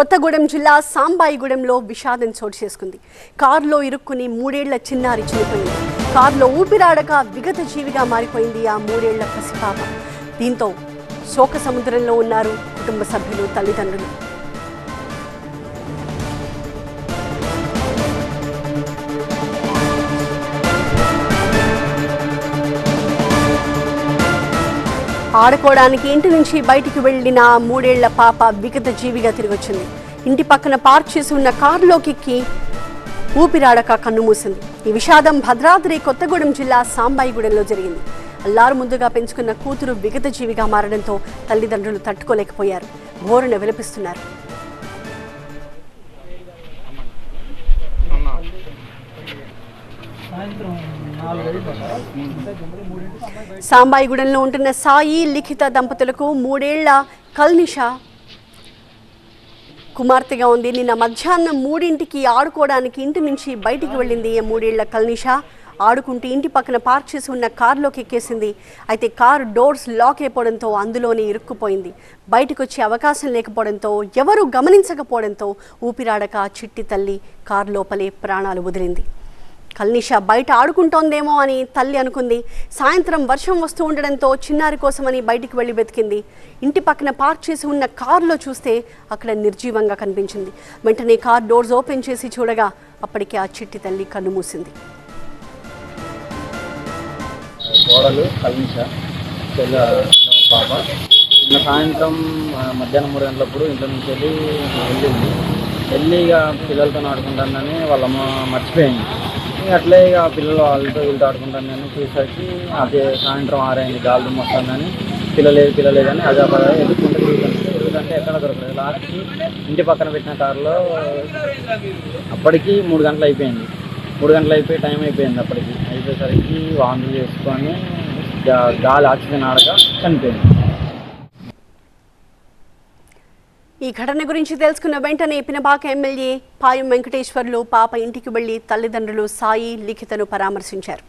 కొత్తగూడెం జిల్లా సాంబాయిగూడెంలో విషాదం చోటు చేసుకుంది. కారులో ఇరుక్కుని మూడేళ్ళ చిన్నారి చనిపోయింది. కారులో ఊపిరాడక విగత జీవిగా మారిపోయింది ఆ మూడేళ్ళ పసిపాప దీంతో శోక సముద్రంలో ఉన్నారు కుటుంబ సభ్యులు తల్లిదండ్రులు. ఆడుకోవడానికి ఇంటి నుంచి బయటికి వెళ్ళిన మూడేళ్ళ పాప విగత జీవిగా తిరిగొచ్చింది. ఇంటి పక్కన పార్క్ చేసి ఉన్న కారులోకి ఎక్కి ఊపిరాడక కన్నుమూసింది. ఈ విషాదం భద్రాద్రి కొత్తగూడెం జిల్లా సాంబాయిగూడెంలో జరిగింది. అల్లారు ముందుగా పెంచుకున్న కూతురు విగత జీవిగా మారడంతో తల్లిదండ్రులు తట్టుకోలేకపోయారు. ఘోరణ విలపిస్తున్నారు. సాంబాయిగూడెంలో ఉంటున్న సాయి లిఖిత దంపతులకు మూడేళ్ళ కల్నిష కుమార్తెగా ఉంది. నిన్న మధ్యాహ్నం మూడింటికి ఆడుకోవడానికి ఇంటి నుంచి బయటికి వెళ్ళింది మూడేళ్ళ కల్నిష. ఆడుకుంటూ ఇంటి పక్కన పార్క్ చేసి ఉన్న కారులోకి ఎక్కేసింది. అయితే కారు డోర్స్ లాక్ అయిపోవడంతో అందులోనే ఇరుక్కుపోయింది. బయటకు వచ్చే అవకాశం లేకపోవడంతో ఎవరూ గమనించకపోవడంతో ఊపిరాడక చిట్టి తల్లి కారు లోపలే ప్రాణాలు వదిలింది. కల్నిష బయట ఆడుకుంటోందేమో అని తల్లి అనుకుంది. సాయంత్రం వర్షం వస్తూ ఉండడంతో చిన్నారి కోసమని బయటికి వెళ్ళి వెతికింది. ఇంటి పక్కన పార్క్ చేసి ఉన్న కారులో చూస్తే అక్కడ నిర్జీవంగా కనిపించింది. వెంటనే కార్ డోర్స్ ఓపెన్ చేసి చూడగా అప్పటికే ఆ చిట్టి తల్లి కన్నుమూసింది కోడలు కల్నిష పాప. నిన్న సాయంత్రం మధ్యాహ్నం మూడు గంటలప్పుడు ఇంట్లో నుంచి వెళ్ళి వెళ్ళింది. వెళ్ళి ఇక పిల్లలతో ఆడుకుంటానని వాళ్ళమ్మ మర్చిపోయింది. అట్లే ఇక పిల్లలు వాళ్ళతో వీళ్ళతో నేను చూసరికి అదే సాయంత్రం ఆరైంది గాలి దుమ్ము వస్తుందని పిల్లలేదు పిల్లలేదని అదే పదే ఎదుర్కొంటే తిరుగుతుంటే ఎక్కడ దొరకలేదు. లాస్ట్కి ఇంటి పక్కన పెట్టిన కారులో అప్పటికి మూడు గంటలు అయిపోయింది. మూడు గంటలు అయిపోయి టైం అయిపోయింది అప్పటికి. అయిపోయేసరికి వాంతులు చేసుకొని గాలి ఆక్సిజన్ ఆడక చనిపోయింది. ఈ ఘటన గురించి తెలుసుకున్న వెంటనే పినబాక ఎమ్మెల్యే పాయం వెంకటేశ్వర్లు పాప ఇంటికి వెళ్ళి తల్లిదండ్రులు సాయి లిఖితను పరామర్శించారు.